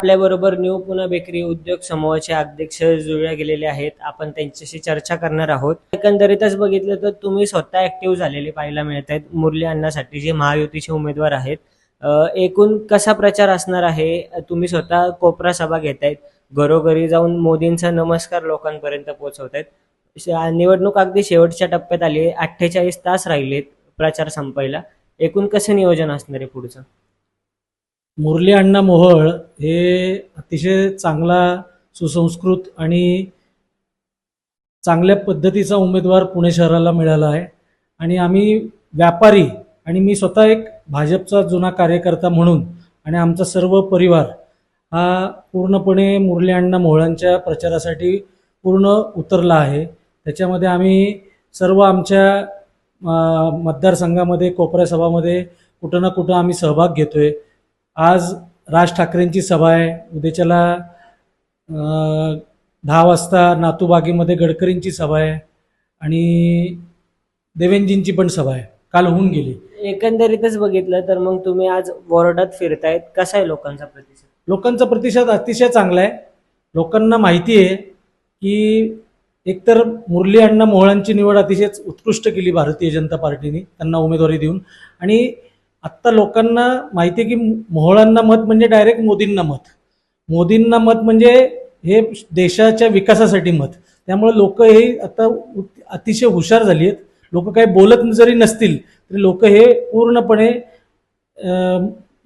आपल्याबरोबर new Pune bakery उद्योग समूहाचे अध्यक्ष जुळल्या गेलेले आहेत. आपण त्यांच्याशी चर्चा करणार आहोत. एकंदरीतच बघितलं तर तुम्ही स्वतः ऍक्टिव्ह झालेले पाहायला मिळत आहेत मुरली अण्णासाठी जे महायुतीचे उमेदवार आहेत एकूण कसा प्रचार असणार आहे? तुम्ही स्वतः कोपरा सभा घेतायत. घरोघरी जाऊन मोदींचा नमस्कार लोकांपर्यंत पोहोचवतायत. निवडणूक अगदी शेवटच्या टप्प्यात आली अठ्ठेचाळीस तास राहिलेत प्रचार संपायला. एकूण कसं नियोजन असणार आहे पुढचं? मुरली अण्णा मोहळ हे अतिशय चांगला सुसंस्कृत आणि चांगल्या पद्धतीचा उमेदवार पुणे शहराला मिळाला आहे. आणि आम्ही व्यापारी आणि मी स्वतः एक भाजपचा जुना कार्यकर्ता म्हणून आणि आमचा सर्व परिवार हा पूर्णपणे मुरली अण्णा मोहळांच्या प्रचारासाठी पूर्ण उतरला आहे. त्याच्यामध्ये आम्ही सर्व आमच्या मतदारसंघामध्ये कोपऱ्या सभामध्ये कुठं ना कुठं आम्ही सहभाग घेतोय. आज राज ठाकरेंची सभा आहे. उद्याच्याला दहा वाजता नातूबागेमध्ये गडकरींची सभा आहे आणि देवेंजींची पण सभा आहे. काल होऊन गेली. एकंदरीतच बघितलं तर मग तुम्ही आज वॉर्डात फिरतायत. कसा आहे लोकांचा प्रतिसाद? लोकांचा प्रतिसाद अतिशय चांगला आहे. लोकांना माहिती आहे की एकतर मुरली अण्णा मोहळांची निवड अतिशय उत्कृष्ट केली भारतीय जनता पार्टीने त्यांना उमेदवारी देऊन. आणि आत्ता लोकांना माहिती आहे की मोहळांना मत म्हणजे डायरेक्ट मोदींना मत. मोदींना मत म्हणजे हे देशाच्या विकासासाठी मत. त्यामुळे लोक हे आता अतिशय हुशार झाली आहेत लोक काही बोलत जरी नसतील तरी लोक हे पूर्णपणे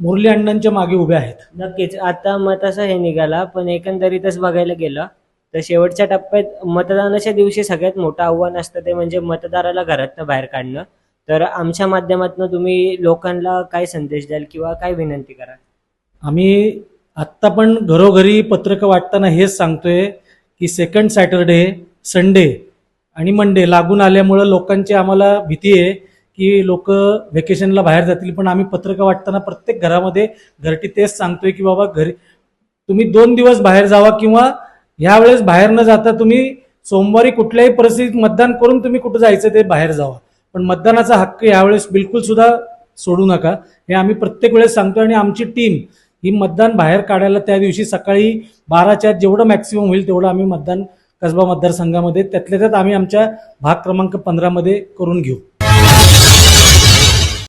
मुरली अण्णांच्या मागे उभे आहेत. नक्कीच. आता मत असा हे निघाला पण एकंदरीतच बघायला गेलं तर शेवटच्या टप्प्यात मतदानाच्या दिवशी सगळ्यात मोठं आव्हान असतं ते म्हणजे मतदाराला घरातनं बाहेर काढणं. तर आमच्या माध्यमातून तुम्ही लोकांना काय संदेश द्याल किंवा काय विनंती कराल? आम्ही आत्ता पण घरोघरी पत्रकं वाटताना हेच सांगतोय की सेकंड सॅटरडे संडे आणि मंडे लागून आल्यामुळं लोकांची आम्हाला भीती आहे की लोक व्हेकेशनला बाहेर जातील. पण आम्ही पत्रकं वाटताना प्रत्येक घरामध्ये घरटी तेच सांगतोय की बाबा घरी तुम्ही दोन दिवस बाहेर जावा किंवा यावेळेस बाहेर न जाता तुम्ही सोमवारी कुठल्याही परिस्थितीत मतदान करून तुम्ही कुठं जायचं ते बाहेर जावा. पण मतदानाचा हक्क यावेळेस बिलकुल सुद्धा सोडू नका. हे आम्ही प्रत्येक वेळेस सांगतो आणि आमची टीम ही मतदान बाहेर काढायला त्या दिवशी सकाळी बाराच्या जेवढं मॅक्सिमम होईल तेवढं आम्ही मतदान कसबा मतदारसंघामध्ये त्यातल्या त्यात आम्ही आमच्या भाग क्रमांक पंधरामध्ये करून घेऊ.